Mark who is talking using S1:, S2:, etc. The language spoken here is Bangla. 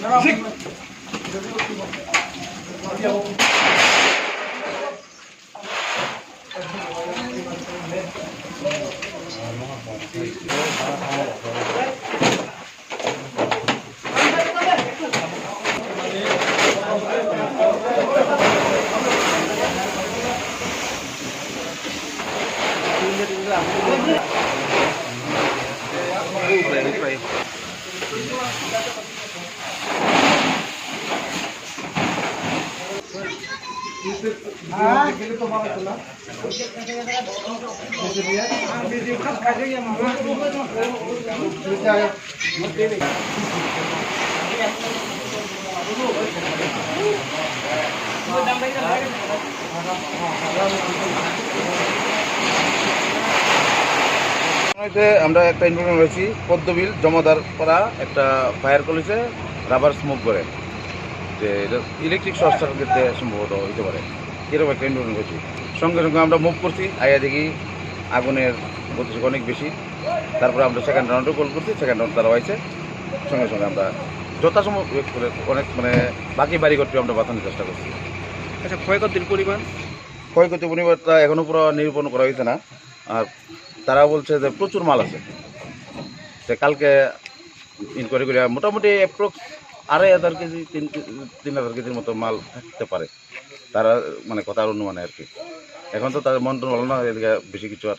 S1: Music. Thank you. আমরা একটা ইনফরমেশন রয়েছি পদ্মবিল জমাদার করা একটা ফায়ার কলেজে রাবার স্মোক করে। যে এটা ইলেকট্রিক শর্ট সার্কিটে সম্ভবত হতে পারে। এরকম একটা ইনফরমেশন রয়েছি সঙ্গে সঙ্গে আমরা মুভ করছি আইয়া দেখি আগুনের গতিশীল অনেক বেশি। তারপরে আমরা সেকেন্ড রাউন্ডে কল করছি সেকেন্ড রাউন্ড তারা হয়েছে সঙ্গে সঙ্গে আমরা যথাসম্ভব করে অনেক মানে বাকি বাড়িঘরটি আমরা বাঁচানোর চেষ্টা করছি।
S2: আচ্ছা ক্ষয়ক্ষতির পরিমাণ?
S1: ক্ষয়ক্ষতি পরিমাণটা এখনও পুরো নিরূপণ করা হয়েছে না। আর তারা বলছে যে প্রচুর মাল আছে। কালকে ইনকোয়ারি করে মোটামুটি অ্যাপ্রক্স আড়াই হাজার কেজি, তিন তিন হাজার কেজির মতো মাল থাকতে পারে। তারা মানে কথার অনুমানে আর কি। এখন তো তাদের মন্ত্রণ ভালো না, এদিকে বেশি কিছু আর